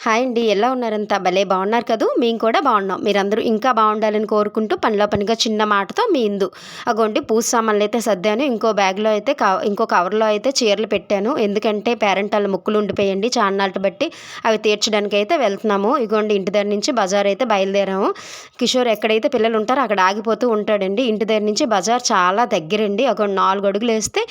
Hi అండి ఎలా ఉన్నారంతా? భలే బాగున్నారు కదూ? మేము కూడా బాగున్నాం. మీరందరూ ఇంకా బాగుండాలని కోరుకుంటూ పనిలో పనిగా చిన్న మాటతో మీ ఇందు. అగోండి పూజ సామాన్లు అయితే సర్దాను ఇంకో బ్యాగ్లో అయితే ఇంకో కవర్లో అయితే చీరలు పెట్టాను. ఎందుకంటే పేరెంట్ వాళ్ళ ముక్కులు ఉండిపోయండి చాన్నాళ్ళు బట్టి. అవి తీర్చడానికి అయితే వెళ్తున్నాము. ఇగోండి ఇంటి దగ్గర నుంచి బజార్ అయితే బయలుదేరాము. కిషోర్ ఎక్కడైతే పిల్లలు ఉంటారో అక్కడ ఆగిపోతూ ఉంటాడండి. ఇంటి దగ్గర నుంచి బజార్ చాలా దగ్గరండి. ఒక నాలుగు అడుగులు వేస్తే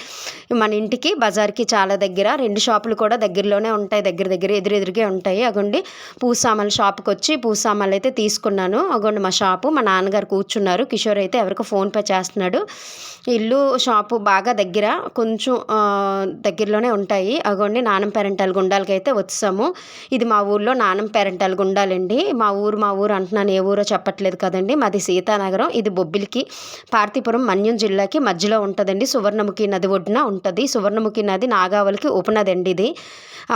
మన ఇంటికి బజార్కి చాలా దగ్గర. రెండు షాపులు కూడా దగ్గరలోనే ఉంటాయి. దగ్గర దగ్గర ఎదురెదురుగా ఉంటాయి. అగోండి పూజ షాప్కి వచ్చి పూజ సామాన్లు అయితే తీసుకున్నాను. అగోండి మా షాపు మా నాన్నగారు కూర్చున్నారు. కిషోర్ అయితే ఎవరికో ఫోన్పే చేస్తున్నాడు. ఇల్లు షాపు బాగా దగ్గర కొంచెం దగ్గరలోనే ఉంటాయి. అగోండి నానం పేరెంటల్ గుండాలకి అయితే వచ్చాము. ఇది మా ఊర్లో నానం పేరెంటల్ గుండాలండి. మా ఊరు మా ఊరు అంటున్నాను ఏ ఊరో చెప్పట్లేదు కదండి. మాది సీతానగరం. ఇది బొబ్బిలికి పార్తీపురం మన్యం జిల్లాకి మధ్యలో ఉంటుందండి. సువర్ణముఖి నది ఒడ్డున ఉంటుంది. సువర్ణముఖి నది నాగావళికి ఉపనది అండి ఇది.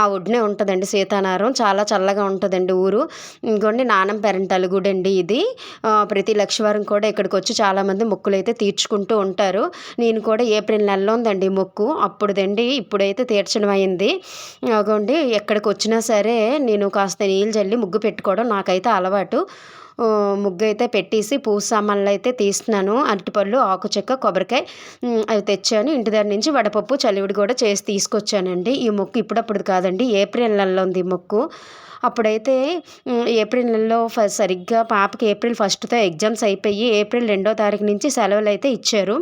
ఆ ఒడ్డునే ఉంటుందండి సీతానగరం. చాలా చల్లగా ఉంటుందండి ఊరు. ఇంకోండి నానం పెరంటాల గుడి అండి ఇది ప్రతి లక్షవారం కూడా ఇక్కడికి వచ్చి చాలామంది మొక్కులు అయితే తీర్చుకుంటూ ఉంటారు. నేను కూడా ఏప్రిల్ నెలలో ఉందండి మొక్కు. అప్పుడుదండి ఇప్పుడైతే తీర్చడం అయింది అగోండి ఎక్కడికి వచ్చినా సరే నేను కాస్త నీళ్ళు చల్లి ముగ్గు పెట్టుకోవడం నాకైతే అలవాటు. ముగ్గు అయితే పెట్టేసి పూజ సామాన్లు అయితే తీస్తున్నాను. అరటిపళ్ళు ఆకు చెక్క కొబ్బరికాయ అవి తెచ్చాను. ఇంటి దగ్గర నుంచి వడపప్పు చలివిడి కూడా చేసి తీసుకొచ్చానండి. ఈ మొక్కు ఇప్పుడప్పుడు కాదండి ఏప్రిల్ నెలలో ఉంది ఈ మొక్కు. అప్పుడైతే ఏప్రిల్ నెలలో సరిగ్గా పాపకి ఏప్రిల్ ఫస్ట్తో ఎగ్జామ్స్ అయిపోయి ఏప్రిల్ రెండో తారీఖు నుంచి సెలవులు అయితే ఇచ్చారు.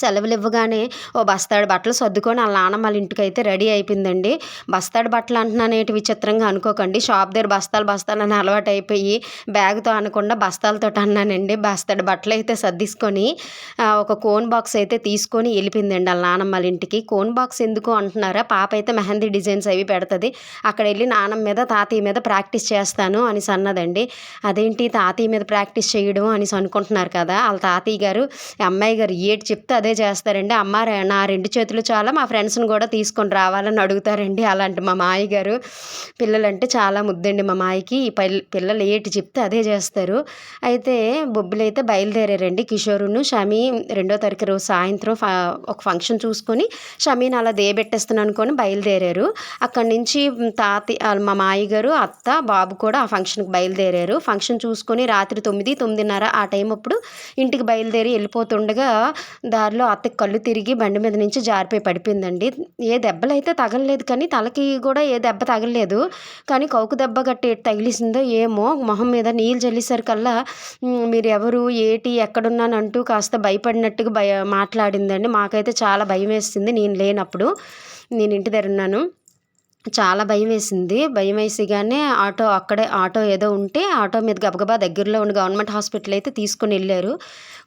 సెలవులు ఇవ్వగానే ఓ బస్తాడు బట్టలు సర్దుకొని వాళ్ళ నాన్న వాళ్ళ ఇంటికి అయితే రెడీ అయిపోయిందండి. బస్తాడు బట్టలు అంటున్నానేటి విచిత్రంగా అనుకోకండి. షాప్ దగ్గర బస్తాలు బస్తాలు అని అలవాటు అయిపోయి బ్యాగ్తో అనకుండా బస్తాలతో అన్నానండి. బస్తాడు బట్టలు అయితే సర్దిసుకొని ఒక కోన్ బాక్స్ అయితే తీసుకొని వెళ్ళిపోయిందండి వాళ్ళ నాన్నమ్మ వాళ్ళ ఇంటికి. కోన్ బాక్స్ ఎందుకు అంటున్నారా? పాప అయితే మెహందీ డిజైన్స్ అవి పెడుతుంది. అక్కడ వెళ్ళి నాన్నమ్మ మీద తాతయ్య మీద ప్రాక్టీస్ చేస్తాను అని అన్నదండి. అదేంటి తాతయ్య మీద ప్రాక్టీస్ చేయడం? అనేసి అనుకుంటున్నారు కదా. వాళ్ళ తాతయ్య గారు అమ్మాయి గారు ఏటి చెప్తే అదే చేస్తారండి. అమ్మ నా రెండు చేతులు చాలా మా ఫ్రెండ్స్ని కూడా తీసుకొని రావాలని అడుగుతారండి. అలాంటి మా మాయ గారు పిల్లలంటే చాలా ముద్దండి మా మాయకి ఈ పిల్లలు ఏటి చెప్తే అదే చేస్తారు. అయితే బొబ్బులు అయితే బయలుదేరారండి కిషోరును. షమి రెండో తారీఖు రోజు సాయంత్రం ఒక ఫంక్షన్ చూసుకొని షమీని అలా దేబెట్టేస్తున్నాను అనుకొని బయలుదేరారు. అక్కడి నుంచి తాతి మా మాయ గారు అత్త బాబు కూడా ఆ ఫంక్షన్కి బయలుదేరారు. ఫంక్షన్ చూసుకొని రాత్రి తొమ్మిది తొమ్మిదిన్నర ఆ టైం అప్పుడు ఇంటికి బయలుదేరి వెళ్ళిపోతుండగా దారి దారిలో అత్తకి కళ్ళు తిరిగి బండి మీద నుంచి జారిపోయి పడిపోయిందండి. ఏ దెబ్బలు అయితే తగలలేదు కానీ తలకి కూడా ఏ దెబ్బ తగలలేదు. కానీ కౌకు దెబ్బ గట్టి తగిలిసిందో ఏమో మొహం మీద నీళ్ళు చల్లేసరికల్లా మీరు ఎవరు ఏటి? ఎక్కడున్నానంటూ కాస్త భయపడినట్టుగా భయ మాట్లాడిందండి. మాకైతే చాలా భయం వేసింది నేను లేనప్పుడు నేను ఇంటి దగ్గర ఉన్నాను. చాలా భయం వేసింది. భయం వేసిగానే ఆటో అక్కడే ఆటో ఏదో ఉంటే ఆటో మీద గబగబా దగ్గరలో ఉన్న గవర్నమెంట్ హాస్పిటల్ అయితే తీసుకుని వెళ్ళారు.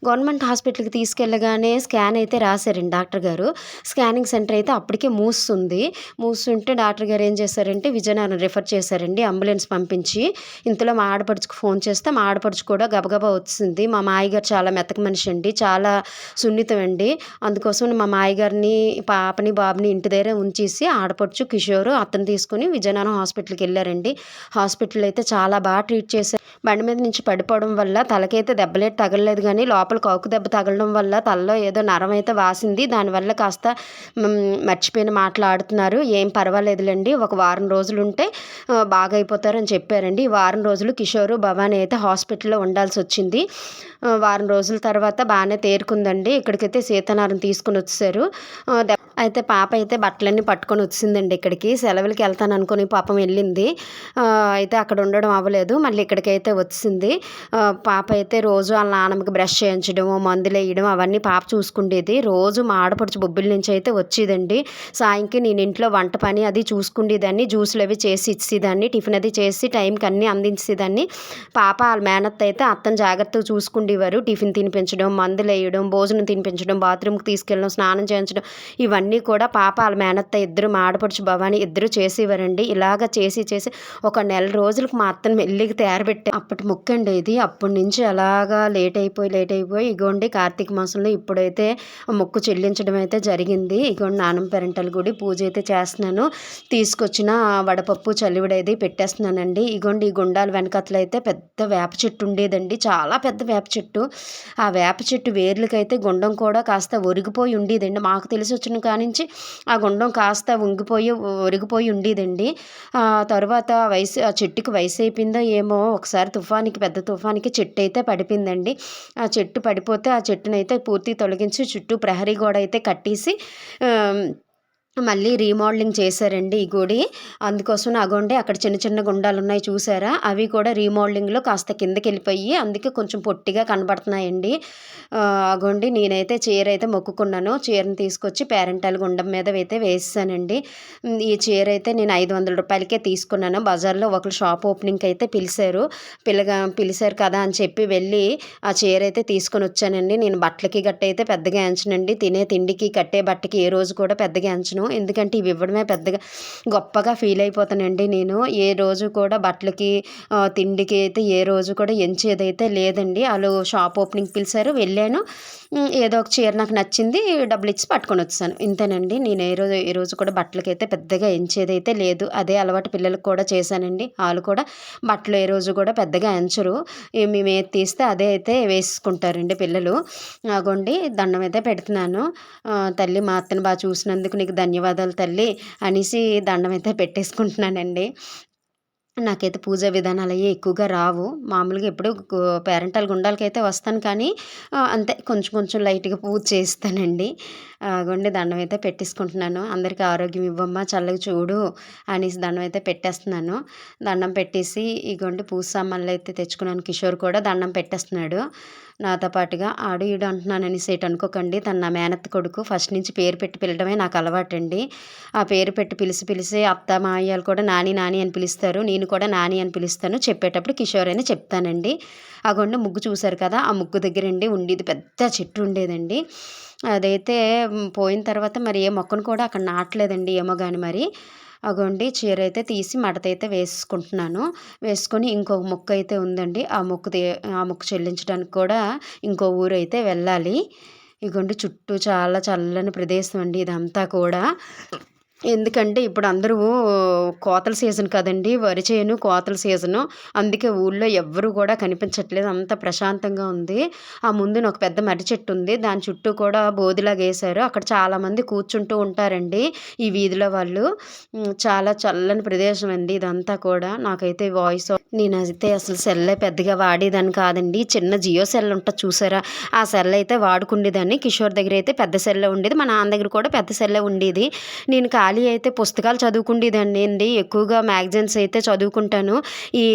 గవర్నమెంట్ హాస్పిటల్కి తీసుకెళ్ళగానే స్కాన్ అయితే రాశారండి డాక్టర్ గారు. స్కానింగ్ సెంటర్ అయితే అప్పటికే మూస్తుంది మూస్తుంటే డాక్టర్ గారు ఏం చేశారంటే విజయనగరం రిఫర్ చేశారండి అంబులెన్స్ పంపించి. ఇంతలో మా ఆడపడుచుకు ఫోన్ చేస్తే మా ఆడపడుచు కూడా గబగబా వచ్చింది. మా మాయగారు చాలా మెతక మనిషి అండి చాలా సున్నితం అండి. అందుకోసం మా మాయగారిని పాపని బాబుని ఇంటి దగ్గర ఉంచేసి ఆడపడుచు కిషోరు అతను తీసుకుని విజయనగరం హాస్పిటల్కి వెళ్ళారండి. హాస్పిటల్ అయితే చాలా బాగా ట్రీట్ చేశారు. బండి మీద నుంచి పడిపోవడం వల్ల తలకైతే దెబ్బలేట్ తగలలేదు కానీ లోపల కాకు దెబ్బ తగలడం వల్ల తలలో ఏదో నరం అయితే వాసింది. దానివల్ల కాస్త మర్చిపోయిన మాట్లాడుతున్నారు ఏం పర్వాలేదులేండి. ఒక వారం రోజులు ఉంటే బాగా అయిపోతారని చెప్పారండి. వారం రోజులు కిషోరు భవానీ అయితే హాస్పిటల్లో ఉండాల్సి వచ్చింది. వారం రోజుల తర్వాత బాగానే తేరుకుందండి. ఇక్కడికైతే సీతనారం తీసుకుని వచ్చారు అయితే పాప అయితే బట్టలన్నీ పట్టుకొని వచ్చిందండి ఇక్కడికి. సెలవులకి వెళ్తాను అనుకుని పాపం వెళ్ళింది. అయితే అక్కడ ఉండడం అవ్వలేదు. మళ్ళీ ఇక్కడికైతే వచ్చింది. పాప అయితే రోజు వాళ్ళ నాన్నమ్మకి బ్రష్ చేయించడం మందులు వేయడం అవన్నీ పాప చూసుకుండేది. రోజు మా ఆడపడుచు బొబ్బిల నుంచి అయితే వచ్చేదండి. సాయంకి నేను ఇంట్లో వంట పని అది చూసుకుండేదాన్ని. జ్యూసులు అవి చేసి ఇచ్చేదాన్ని. టిఫిన్ అది చేసి టైంకి అన్నీ అందించేదాన్ని. పాప వాళ్ళ మేనత్ అయితే అత్తను జాగ్రత్తగా చూసుకుండేవారు. టిఫిన్ తినిపించడం మందులు వేయడం భోజనం తినిపించడం బాత్రూమ్కి తీసుకెళ్ళడం స్నానం చేయించడం ఇవన్నీ కూడా పాప వాళ్ళ మేనత్త ఇద్దరు మాడపడుచు భవాని ఇద్దరు చేసేవారండి ఇలాగ చేసి చేసి ఒక నెల రోజులకు మా అత్తను మెల్లికి తేరబెట్టే అప్పటి ముక్కండి అండి ఇది. అప్పటి నుంచి అలాగా లేట్ అయిపోయి లేట్ అయిపోయి ఇగోండి కార్తీక మాసంలో ఇప్పుడైతే మొక్కు చెల్లించడం అయితే జరిగింది. ఇగోండి నానం పెరంటల గుడి పూజ అయితే చేస్తున్నాను. తీసుకొచ్చిన వడపప్పు చలివిడేది పెట్టేస్తున్నానండి. ఇగోండి ఈ గుండాల వెనకతలు అయితే పెద్ద వేప చెట్టు ఉండేదండి. చాలా పెద్ద వేప చెట్టు. ఆ వేప చెట్టు వేర్లకైతే గుండం కూడా కాస్త ఒరిగిపోయి ఉండేదండి. మాకు తెలిసి వచ్చిన నుంచి ఆ గుండం కాస్త ఉంగిపోయి ఒరిగిపోయి ఉండేదండి. తర్వాత వయసు ఆ చెట్టుకి వయసు అయిపోయిందో ఏమో ఒకసారి తుఫానికి పెద్ద తుఫానికి చెట్టు అయితే పడిపోయిందండి. ఆ చెట్టు పడిపోతే ఆ చెట్టునైతే పూర్తి తొలగించి చుట్టూ ప్రహరీ గోడ అయితే కట్టేసి మళ్ళీ రీమోడలింగ్ చేశారండి ఈ గుడి. అందుకోసం అగోండి అక్కడ చిన్న చిన్న గుండాలు ఉన్నాయి చూసారా? అవి కూడా రీమోడలింగ్లో కాస్త కిందకి వెళ్ళిపోయి అందుకే కొంచెం పొట్టిగా కనబడుతున్నాయండి. అగోండి నేనైతే చీర అయితే మొక్కుకున్నాను. చీరను తీసుకొచ్చి పేరెంటాల గుండం మీద అయితే వేసానండి ఈ చీర అయితే నేను ఐదు వందల రూపాయలకే తీసుకున్నాను. బజార్లో ఒకరు షాప్ ఓపెనింగ్కి అయితే పిలిచారు. పిల్లగా పిలిచారు కదా అని చెప్పి వెళ్ళి ఆ చీర అయితే తీసుకొని వచ్చానండి. నేను బట్టలకి గట్ట అయితే పెద్దగా ఎంచనండి. తినే తిండికి కట్టే బట్టకి ఏ రోజు కూడా పెద్దగా ఎంచను. ఎందుకంటే ఇవి ఇవ్వడమే పెద్దగా గొప్పగా ఫీల్ అయిపోతానండి నేను. ఏ రోజు కూడా బట్టలకి తిండికి అయితే ఏ రోజు కూడా ఎంచేదైతే లేదండి. వాళ్ళు షాప్ ఓపెనింగ్ పిలిచారు వెళ్ళాను. ఏదో ఒక చీర నాకు నచ్చింది డబ్బులు ఇచ్చి పట్టుకొని వచ్చాను. ఇంతేనండి. నేను ఏ రోజు ఏ రోజు కూడా బట్టలకైతే పెద్దగా ఎంచేదైతే లేదు. అదే అలవాటు పిల్లలకు కూడా చేశానండి. వాళ్ళు కూడా బట్టలు ఏ రోజు కూడా పెద్దగా ఎంచరు. మేము ఏది తీస్తే అదే అయితే వేసుకుంటారండి పిల్లలు. అగోండి దండం అయితే పెడుతున్నాను. తల్లి మా అత్తని బాగా చూసినందుకు నీకు ధన్యవాదాలు. ధన్యవాదాలు తల్లి అనేసి దండం అయితే పెట్టేసుకుంటున్నానండి. నాకైతే పూజా విధానాలు అవి ఎక్కువగా రావు. మామూలుగా ఎప్పుడు పేరెంటల్ గుండాలకైతే వస్తాను కానీ అంతే కొంచెం కొంచెం లైట్గా పూజ చేస్తానండి. గుండె దండం అయితే పెట్టేసుకుంటున్నాను. అందరికీ ఆరోగ్యం ఇవ్వమ్మా చల్లగా చూడు అనేసి దండం అయితే పెట్టేస్తున్నాను. దండం పెట్టేసి ఈ గుండె పూజ సామాన్లు అయితే తెచ్చుకున్నాను. కిషోర్ కూడా దండం పెట్టేస్తున్నాడు. నాతో పాటుగా ఆడు ఈడు అంటున్నాను అనేసి అనుకోకండి. తన నా మేనత్ కొడుకు. ఫస్ట్ నుంచి పేరు పెట్టి పిలడమే నాకు అలవాటండి. ఆ పేరు పెట్టి పిలిచి పిలిచి అత్త మాయ్యాలు కూడా నాని నాని అని పిలుస్తారు. నేను కూడా నాని అని పిలుస్తాను. చెప్పేటప్పుడు కిషోర్ అని చెప్తానండి. ఆ గుండె ముగ్గు చూశారు కదా ఆ ముగ్గు దగ్గరండి ఉండేది పెద్ద చెట్టు ఉండేదండి. అదైతే పోయిన తర్వాత మరి ఏ మొక్కను కూడా అక్కడ నాటలేదండి ఏమో కానీ మరి. అగోండి చీర అయితే తీసి మడత అయితే వేసుకుంటున్నాను. వేసుకొని ఇంకో మొక్క అయితే ఉందండి. ఆ మొక్క ఆ మొక్క చెల్లించడానికి కూడా ఇంకో ఊరు అయితే వెళ్ళాలి. ఇగోండి చుట్టూ చాలా చల్లని ప్రదేశం అండి ఇదంతా కూడా. ఎందుకంటే ఇప్పుడు అందరూ కోతల సీజన్ కదండి వరి చేను కోతల సీజను. అందుకే ఊళ్ళో ఎవ్వరూ కూడా కనిపించట్లేదు. అంత ప్రశాంతంగా ఉంది. ఆ ముందున ఒక పెద్ద మర్రి చెట్టు ఉంది. దాని చుట్టూ కూడా బోధిలాగా వేశారు. అక్కడ చాలామంది కూర్చుంటూ ఉంటారండి ఈ వీధిలో వాళ్ళు. చాలా చల్లని ప్రదేశం అండి ఇదంతా కూడా. నాకైతే వాయిస్ నేనైతే అసలు సెల్ పెద్దగా వాడేదాన్ని కాదండి. చిన్న జియో సెల్ ఉంటుంది చూసారా? ఆ సెల్ అయితే వాడుకుండేదాన్ని. కిషోర్ దగ్గర అయితే పెద్ద సెల్ ఉండేది. మా నాన్న దగ్గర కూడా పెద్ద సెల్లే ఉండేది. నేను ఖాళీ అయితే పుస్తకాలు చదువుకుండేదాన్ని అండి ఎక్కువగా మ్యాగజైన్స్ అయితే చదువుకుంటాను. ఈ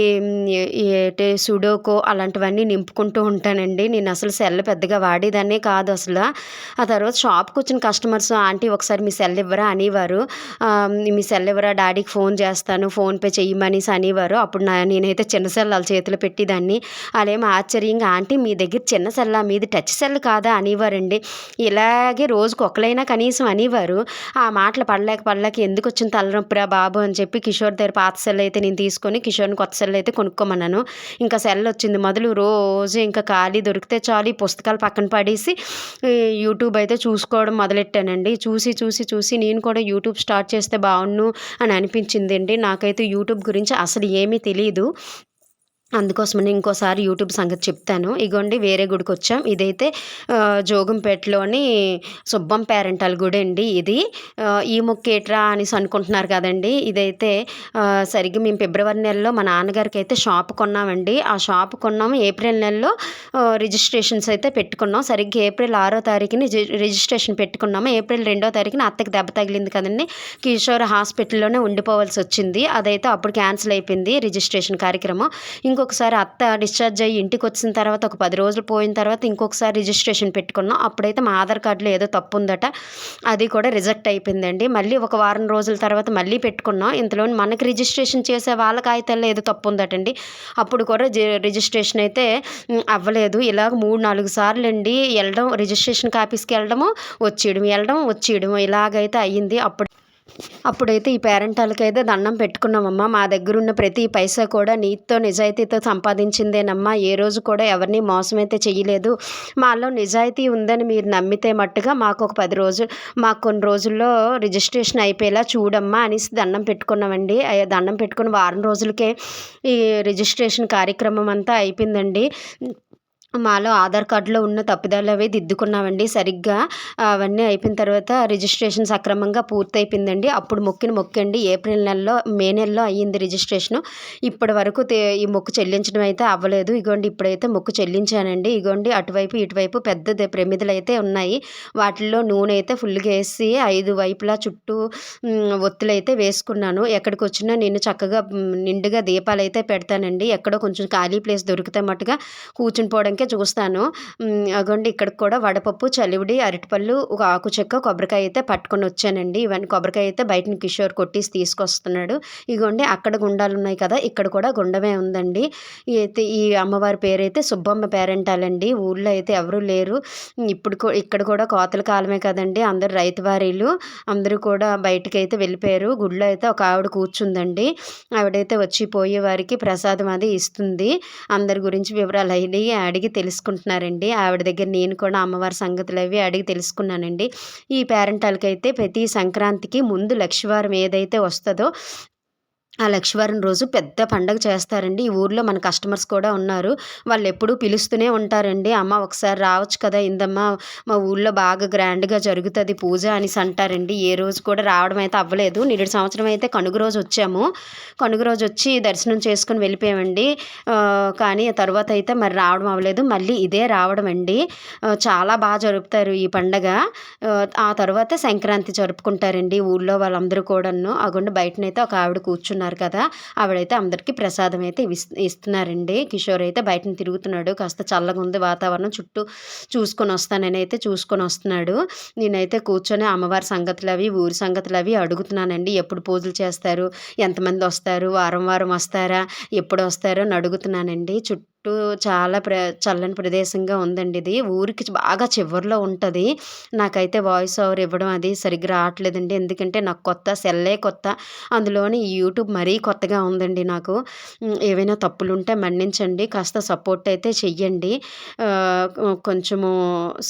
సుడోకో అలాంటివన్నీ నింపుకుంటూ ఉంటానండి. నేను అసలు సెల్ పెద్దగా వాడేదాన్నే కాదు అసలు. ఆ తర్వాత షాప్కి వచ్చిన కస్టమర్స్ ఆంటీ ఒకసారి మీ సెల్ ఇవ్వరా? అనేవారు. మీ సెల్ ఇవ్వరా? డాడీకి ఫోన్ చేస్తాను. ఫోన్పే చెయ్యమనేసి అనేవారు. అప్పుడు నా నేనైతే చిన్న సెల్ వాళ్ళ చేతిలో పెట్టేదాన్ని. వాళ్ళేమో ఆశ్చర్యంగా ఆంటీ మీ దగ్గర చిన్న సెల్లా? మీది టచ్ సెల్ కాదా? అనేవారండి. ఇలాగే రోజుకు ఒకలైనా కనీసం అనేవారు. ఆ మాటలు పడలేకపోతే పడలేక పళ్ళకి ఎందుకు వచ్చిన తలనొప్పిరా బాబు అని చెప్పి కిషోర్ దగ్గర పాత సెల్ అయితే నేను తీసుకొని కిషోర్ని కొత్త సెల్ అయితే కొనుక్కోమన్నాను. ఇంకా సెల్ వచ్చింది మొదలు రోజు ఇంకా ఖాళీ దొరికితే చాలు. ఈ పుస్తకాలు పక్కన పడేసి యూట్యూబ్ అయితే చూసుకోవడం మొదలెట్టానండి. చూసి చూసి చూసి నేను కూడా యూట్యూబ్ స్టార్ట్ చేస్తే బాగుండు అని అనిపించింది అండి నాకైతే యూట్యూబ్ గురించి అసలు ఏమీ తెలియదు అందుకోసమని ఇంకోసారి యూట్యూబ్ సంగతి చెప్తాను. ఇగోండి వేరే గుడికి వచ్చాం ఇదైతే జోగంపేటలోని సుబ్బం పేరెంటల్ గుడి అండి ఇది. ఈ ముక్కేట్రా అనేసి అనుకుంటున్నారు కదండి. ఇదైతే సరిగ్గా మేము ఫిబ్రవరి నెలలో మా నాన్నగారికి అయితే షాప్ కొన్నామండి. ఆ షాప్ కొన్నాము. ఏప్రిల్ నెలలో రిజిస్ట్రేషన్స్ అయితే పెట్టుకున్నాం. సరిగ్గా ఏప్రిల్ ఆరో తారీఖుని రిజిస్ట్రేషన్ పెట్టుకున్నాము. ఏప్రిల్ రెండో తారీఖున అత్తకి దెబ్బ తగిలింది కదండి. కిషోర్ హాస్పిటల్లోనే ఉండిపోవాల్సి వచ్చింది. అదైతే అప్పుడు క్యాన్సిల్ అయిపోయింది రిజిస్ట్రేషన్ కార్యక్రమం. ఇంకో ఇంకొకసారి అత్త డిశ్చార్జ్ అయ్యి ఇంటికి వచ్చిన తర్వాత ఒక పది రోజులు పోయిన తర్వాత ఇంకొకసారి రిజిస్ట్రేషన్ పెట్టుకున్నాం. అప్పుడైతే మా ఆధార్ కార్డులో ఏదో తప్పు ఉందట. అది కూడా రిజెక్ట్ అయిపోయిందండి. మళ్ళీ ఒక వారం రోజుల తర్వాత మళ్ళీ పెట్టుకున్నాం. ఇంతలో మనకి రిజిస్ట్రేషన్ చేసే వాళ్ళ కాగితాల్లో ఏదో తప్పు ఉందటండి. అప్పుడు కూడా రిజిస్ట్రేషన్ అయితే అవ్వలేదు. ఇలాగ మూడు నాలుగు సార్లు అండి. వెళ్ళడం రిజిస్ట్రేషన్ ఆఫీస్కి వెళ్ళడము వచ్చేయడం వెళ్ళడం వచ్చేయడం ఇలాగైతే అయ్యింది. అప్పుడు అప్పుడైతే ఈ పేరెంటాలకైతే దండం పెట్టుకున్నామమ్మా. మా దగ్గర ఉన్న ప్రతి పైసా కూడా నీతితో నిజాయితీతో సంపాదించిందేనమ్మా. ఏ రోజు కూడా ఎవరిని మోసం అయితే చేయలేదు మాలో నిజాయితీ ఉందని మీరు నమ్మితే మట్టుగా మాకు ఒక పది రోజులు మాకు కొన్ని రోజుల్లో రిజిస్ట్రేషన్ అయిపోయేలా చూడమ్మా అనేసి దండం పెట్టుకున్నామండి. దండం పెట్టుకుని వారం రోజులకే ఈ రిజిస్ట్రేషన్ కార్యక్రమం అంతా అయిపోయిందండి. మాలో ఆధార్ కార్డులో ఉన్న తప్పిదాలు అవి దిద్దుకున్నామండి. సరిగ్గా అవన్నీ అయిపోయిన తర్వాత రిజిస్ట్రేషన్ సక్రమంగా పూర్తయిపోయిందండి. అప్పుడు మొక్కిన మొక్కండి. ఏప్రిల్ నెలలో మే నెలలో అయ్యింది రిజిస్ట్రేషన్. ఇప్పటి వరకు ఈ మొక్కు చెల్లించడం అయితే అవ్వలేదు. ఇగోండి ఇప్పుడైతే మొక్కు చెల్లించానండి. ఇగోండి అటువైపు ఇటువైపు పెద్ద ప్రమిదలు అయితే ఉన్నాయి. వాటిల్లో నూనె అయితే ఫుల్గా వేసి ఐదు వైపులా చుట్టూ ఒత్తులు అయితే వేసుకున్నాను. ఎక్కడికి వచ్చినా నేను చక్కగా నిండుగా దీపాలు అయితే పెడతానండి. ఎక్కడో కొంచెం ఖాళీ ప్లేస్ దొరికితే మట్టుగా కూర్చుని పోవడానికి వరకే చూస్తాను. అగోండి ఇక్కడికి కూడా వడపప్పు చలివిడి అరటిపళ్ళు ఒక ఆకు చెక్క కొబ్బరికాయ అయితే పట్టుకొని వచ్చానండి. ఇవన్నీ కొబ్బరికాయ అయితే బయటని కిషోర్ కొట్టేసి తీసుకొస్తున్నాడు. ఇగోండి అక్కడ గుండాలు ఉన్నాయి కదా ఇక్కడ కూడా గుండమే ఉందండి. అయితే ఈ అమ్మవారి పేరు అయితే సుబ్బమ్మ పేరెంటాలండి. ఊళ్ళో అయితే ఎవరు లేరు. ఇప్పుడు ఇక్కడ కూడా కోతల కాలమే కదండి. అందరు రైతు వారీలు. అందరూ కూడా బయటకు అయితే వెళ్ళిపోయారు. గుడిలో అయితే ఒక ఆవిడ కూర్చుందండి. ఆవిడైతే వచ్చి పోయే వారికి ప్రసాదం అది ఇస్తుంది. అందరి గురించి వివరాలు అడిగి అడిగి తెలుసుకుంటున్నారండి. ఆవిడ దగ్గర నేను కూడా అమ్మవారి సంగతులు అవి అడిగి తెలుసుకున్నానండి. ఈ పేరెంటాలకైతే ప్రతి సంక్రాంతికి ముందు లక్షవారం ఏదైతే వస్తుందో ఆ లక్షవారం రోజు పెద్ద పండగ చేస్తారండి. ఈ ఊర్లో మన కస్టమర్స్ కూడా ఉన్నారు. వాళ్ళు ఎప్పుడూ పిలుస్తూనే ఉంటారండి. అమ్మ ఒకసారి రావచ్చు కదా ఇందమ్మ మా ఊళ్ళో బాగా గ్రాండ్గా జరుగుతుంది పూజ అనేసి అంటారండి. ఏ రోజు కూడా రావడం అయితే అవ్వలేదు. నేడు సంవత్సరం అయితే కనుగు రోజు వచ్చాము. కనుగు రోజు వచ్చి దర్శనం చేసుకుని వెళ్ళిపోయామండి. కానీ తర్వాత అయితే మరి రావడం అవ్వలేదు. మళ్ళీ ఇదే రావడం అండి. చాలా బాగా జరుపుతారు ఈ పండగ. ఆ తర్వాత సంక్రాంతి జరుపుకుంటారండి ఊళ్ళో వాళ్ళందరూ కూడాను. అగుండా బయటనైతే ఒక ఆవిడ కూర్చున్నారు. ఉన్నారు కదా ఆవిడైతే అందరికీ ప్రసాదం అయితే ఇస్తున్నారండి. కిషోర్ అయితే బయటను తిరుగుతున్నాడు కాస్త చల్లగా ఉంది వాతావరణం చుట్టూ చూసుకొని వస్తాననైతే చూసుకొని వస్తున్నాడు. నేనైతే కూర్చొని అమ్మవారి సంగతులు అవి ఊరి సంగతులు అవి అడుగుతున్నానండి. ఎప్పుడు పూజలు చేస్తారు ఎంతమంది వస్తారు వారం వారం వస్తారా ఎప్పుడు వస్తారో అని అడుగుతున్నానండి. చుట్టూ చుట్టూ చాలా ప్ర చల్లని ప్రదేశంగా ఉందండి ఇది. ఊరికి బాగా చివరిలో ఉంటుంది. నాకైతే వాయిస్ ఓవర్ ఇవ్వడం అది సరిగ్గా రావట్లేదండి. ఎందుకంటే నాకు కొత్త సెల్లే కొత్త. అందులోని యూట్యూబ్ మరీ కొత్తగా ఉందండి నాకు. ఏవైనా తప్పులు ఉంటే మన్నించండి. కాస్త సపోర్ట్ అయితే చెయ్యండి. కొంచెము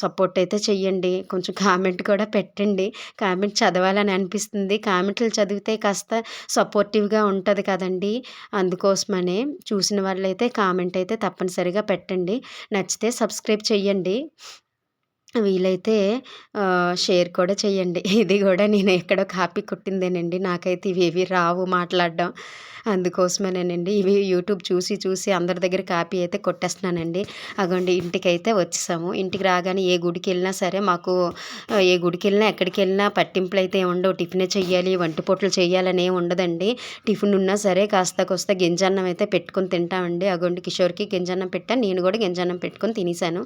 సపోర్ట్ అయితే చెయ్యండి. కొంచెం కామెంట్ కూడా పెట్టండి. కామెంట్ చదవాలని అనిపిస్తుంది. కామెంట్లు చదివితే కాస్త సపోర్టివ్గా ఉంటుంది కదండి. అందుకోసమనే చూసిన వాళ్ళైతే కామెంట్ అయితే తప్పనిసరిగా పెట్టండి. నచ్చితే సబ్స్క్రైబ్ చేయండి వీలైతే షేర్ కూడా చేయండి ఇది కూడా నేను ఎక్కడో కాపీ కుట్టిందేనండి. నాకైతే ఇవి రావు మాట్లాడడం. అందుకోసమేనండి ఇవి యూట్యూబ్ చూసి చూసి అందరి దగ్గర కాపీ అయితే కొట్టేస్తున్నానండి. అగోండి ఇంటికైతే వచ్చేసాము. ఇంటికి రాగానే ఏ గుడికి వెళ్ళినా సరే మాకు ఏ గుడికి వెళ్ళినా ఎక్కడికి వెళ్ళినా పట్టింపులు అయితే ఉండవు. టిఫినే చెయ్యాలి వంటి పొట్లు చేయాలని ఉండదండి. టిఫిన్ ఉన్నా సరే కాస్త కొస్త గింజన్నం అయితే పెట్టుకొని తింటామండి. అగోండి కిషోర్కి గింజన్నం పెట్టాను నేను కూడా గింజన్నం పెట్టుకొని తినేసాను.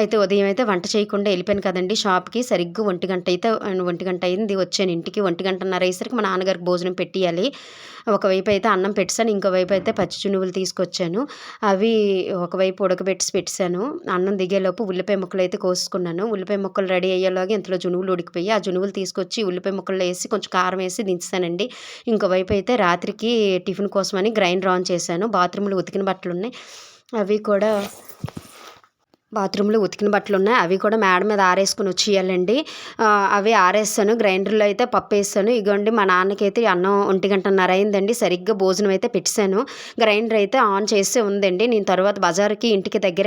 అయితే ఉదయం అయితే వంట చేయకుండా వెళ్ళిపోయాను కదండి. షాప్కి సరిగ్గా ఒంటి గంట అయితే ఒంటి గంట అయింది వచ్చాను ఇంటికి. ఒంటి గంటన్నర అయ్యేసరికి మా నాన్నగారికి భోజనం పెట్టియాలి ఒకవైపు అయితే అన్నం పెట్టాను ఇంకోవైపు అయితే పచ్చి చునువులు తీసుకొచ్చాను. అవి ఒకవైపు ఉడకబెట్టి పెట్టాను అన్నం దిగేలోపు ఉల్లిపాయ ముక్కలు అయితే కోసుకున్నాను ఉల్లిపాయ ముక్కలు రెడీ అయ్యేలాగా ఇంతలో జునువులు ఉడికిపోయి ఆ జునువులు తీసుకొచ్చి ఉల్లిపాయ ముక్కలు వేసి కొంచెం కారం వేసి దించానండి ఇంకోవైపు అయితే రాత్రికి టిఫిన్ కోసమని గ్రైండర్ ఆన్ చేశాను. బాత్రూంలో ఉతికిన బట్టలు ఉన్నాయి అవి కూడా బాత్రూంలో ఉతికిన బట్టలు ఉన్నాయి అవి కూడా మేడ మీద ఆరేసుకుని వచ్చేయాలండి. అవి ఆరేస్తాను. గ్రైండర్లో అయితే పప్పు వేస్తాను ఇగోండి మా నాన్నకైతే అన్నం ఒంటి గంటన్నర అయిందండి. సరిగ్గా భోజనం అయితే పెట్టాను గ్రైండర్ అయితే ఆన్ చేసే ఉందండి. నేను తర్వాత బజార్కి ఇంటికి దగ్గర